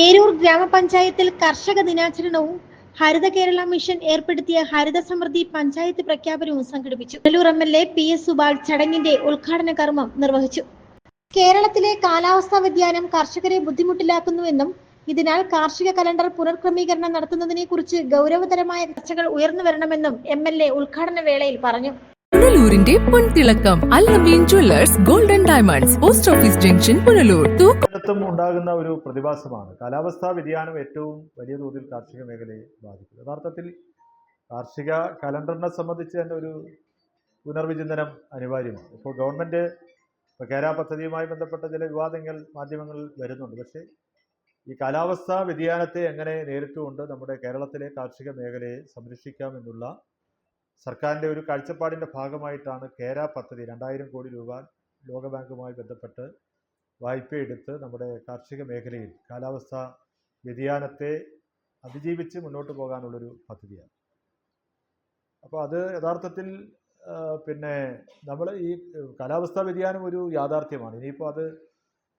ഏരൂർ ഗ്രാമപഞ്ചായത്തിൽ കർഷക ദിനാചരണവും ഹരിത കേരള മിഷൻ ഏർപ്പെടുത്തിയ ഹരിത സമൃദ്ധി പഞ്ചായത്ത് പ്രഖ്യാപനവും സംഘടിപ്പിച്ചു. Kallur M L A P S Subal ചടങ്ങിന്റെ ഉദ്ഘാടന കർമ്മം നിർവഹിച്ചു. കേരളത്തിലെ കാലാവസ്ഥാ വ്യതിയാനം കർഷകരെ ബുദ്ധിമുട്ടിലാക്കുന്നുവെന്നും ഇതിനാൽ കാർഷിക കലണ്ടർ പുനർക്രമീകരണം നടത്തുന്നതിനെ കുറിച്ച് ഗൗരവതരമായ ചർച്ചകൾ ഉയർന്നു വരണമെന്നും എം എൽ എ ഉദ്ഘാടന വേളയിൽ പറഞ്ഞു. പുനലൂരിന്റെ പൊൻതിളക്കം Allameen jewellers golden diamonds post office junction Punalur എല്ലായിടത്തും ഉണ്ടാകുന്ന ഒരു പ്രതിഭാസമാണ്. കാലാവസ്ഥാ വ്യതിയാനം ഏറ്റവും വലിയ തോതിൽ കാർഷിക മേഖലയെ ബാധിക്കും. യഥാർത്ഥത്തിൽ കാർഷിക കലണ്ടറിനെ സംബന്ധിച്ച് തന്നെ ഒരു പുനർവിചിന്തനം അനിവാര്യമാണ്. ഇപ്പോൾ ഗവൺമെന്റ് ഇപ്പോൾ കേര പദ്ധതിയുമായി ബന്ധപ്പെട്ട ചില വിവാദങ്ങൾ മാധ്യമങ്ങളിൽ വരുന്നുണ്ട്. പക്ഷേ ഈ കാലാവസ്ഥാ വ്യതിയാനത്തെ എങ്ങനെ നേരിട്ടുകൊണ്ട് നമ്മുടെ കേരളത്തിലെ കാർഷിക മേഖലയെ സംരക്ഷിക്കാം എന്നുള്ള സർക്കാരിന്റെ ഒരു കാഴ്ചപ്പാടിന്റെ ഭാഗമായിട്ടാണ് കേര പദ്ധതി രണ്ടായിരം കോടി രൂപ ലോകബാങ്കുമായി ബന്ധപ്പെട്ട് വായ്പയെടുത്ത് നമ്മുടെ കാർഷിക മേഖലയിൽ കാലാവസ്ഥ വ്യതിയാനത്തെ അതിജീവിച്ച് മുന്നോട്ട് പോകാനുള്ളൊരു പദ്ധതിയാണ്. അപ്പോൾ അത് യഥാർത്ഥത്തിൽ പിന്നെ നമ്മൾ ഈ കാലാവസ്ഥാ വ്യതിയാനം ഒരു യാഥാർത്ഥ്യമാണ്. ഇനിയിപ്പോൾ അത്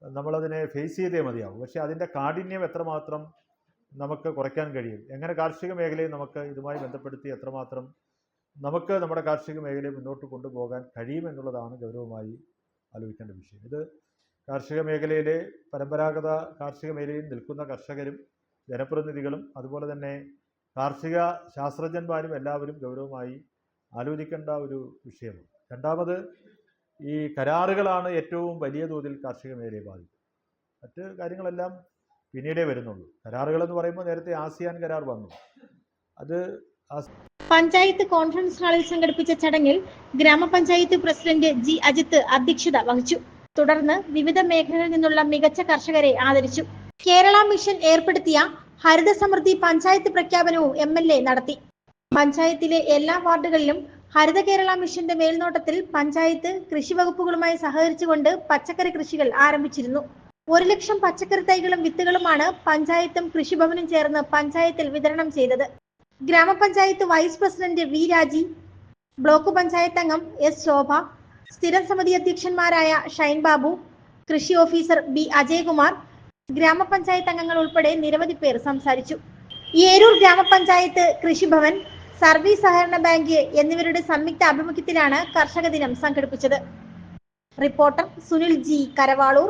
നമ്മളതിനെ ഫേസ് ചെയ്തേ മതിയാവും. പക്ഷേ അതിന്റെ കാഠിന്യം എത്രമാത്രം നമുക്ക് കുറയ്ക്കാൻ കഴിയും? എങ്ങനെ കാർഷിക മേഖലയെ നമുക്ക് ഇതുമായി ബന്ധപ്പെടുത്തി എത്രമാത്രം നമുക്ക് നമ്മുടെ കാർഷിക മേഖലയെ മുന്നോട്ട് കൊണ്ടുപോകാൻ കഴിയുമെന്നുള്ളതാണ് ഗൗരവമായി ആലോചിക്കേണ്ട വിഷയം. ഇത് കാർഷിക മേഖലയിലെ പരമ്പരാഗത കാർഷിക മേഖലയിൽ നിൽക്കുന്ന കർഷകരും ജനപ്രതിനിധികളും അതുപോലെ തന്നെ കാർഷിക ശാസ്ത്രജ്ഞന്മാരും എല്ലാവരും ഗൗരവമായി ആലോചിക്കേണ്ട ഒരു വിഷയമാണ്. രണ്ടാമത് ഈ കരാറുകളാണ് ഏറ്റവും വലിയ തോതിൽ കാർഷിക മേഖലയെ ബാധിക്കുന്നത്. മറ്റ് കാര്യങ്ങളെല്ലാം പിന്നീടേ വരുന്നുള്ളൂ. കരാറുകൾ എന്ന് പറയുമ്പോൾ നേരത്തെ ആസിയാൻ കരാർ വന്നു. അത് പഞ്ചായത്ത് കോൺഫറൻസ് ഹാളിൽ സംഘടിപ്പിച്ച ചടങ്ങിൽ ഗ്രാമപഞ്ചായത്ത് പ്രസിഡന്റ് ജി അജിത് അധ്യക്ഷത വഹിച്ചു. തുടർന്ന് വിവിധ മേഖലകളിൽ നിന്നുള്ള മികച്ച കർഷകരെ ആദരിച്ചു. കേരള മിഷൻ ഏർപ്പെടുത്തിയ ഹരിത സമൃദ്ധി പഞ്ചായത്ത് പ്രഖ്യാപനവും എം എൽ എ നടത്തി. പഞ്ചായത്തിലെ എല്ലാ വാർഡുകളിലും ഹരിത കേരള മിഷന്റെ മേൽനോട്ടത്തിൽ പഞ്ചായത്ത് കൃഷി വകുപ്പുകളുമായി സഹകരിച്ചുകൊണ്ട് പച്ചക്കറി കൃഷികൾ ആരംഭിച്ചിരുന്നു. ഒരു ലക്ഷം പച്ചക്കറി തൈകളും വിത്തുകളുമാണ് പഞ്ചായത്തും കൃഷിഭവനും ചേർന്ന് പഞ്ചായത്തിൽ വിതരണം ചെയ്തത്. ഗ്രാമപഞ്ചായത്ത് vice president V Raji block panchayat അംഗം എസ് ശോഭ സ്ഥിരം സമിതി അധ്യക്ഷന്മാരായ ഷൈൻ ബാബു കൃഷി ഓഫീസർ ബി അജയകുമാർ ഗ്രാമപഞ്ചായത്ത് അംഗങ്ങൾ ഉൾപ്പെടെ നിരവധി പേർ സംസാരിച്ചു. ഏരൂർ ഗ്രാമപഞ്ചായത്ത് കൃഷിഭവൻ സർവീസ് സഹകരണ ബാങ്ക് എന്നിവരുടെ സംയുക്ത ആഭിമുഖ്യത്തിലാണ് കർഷക ദിനം സംഘടിപ്പിച്ചത്. Reporter Sunil G Karavaloor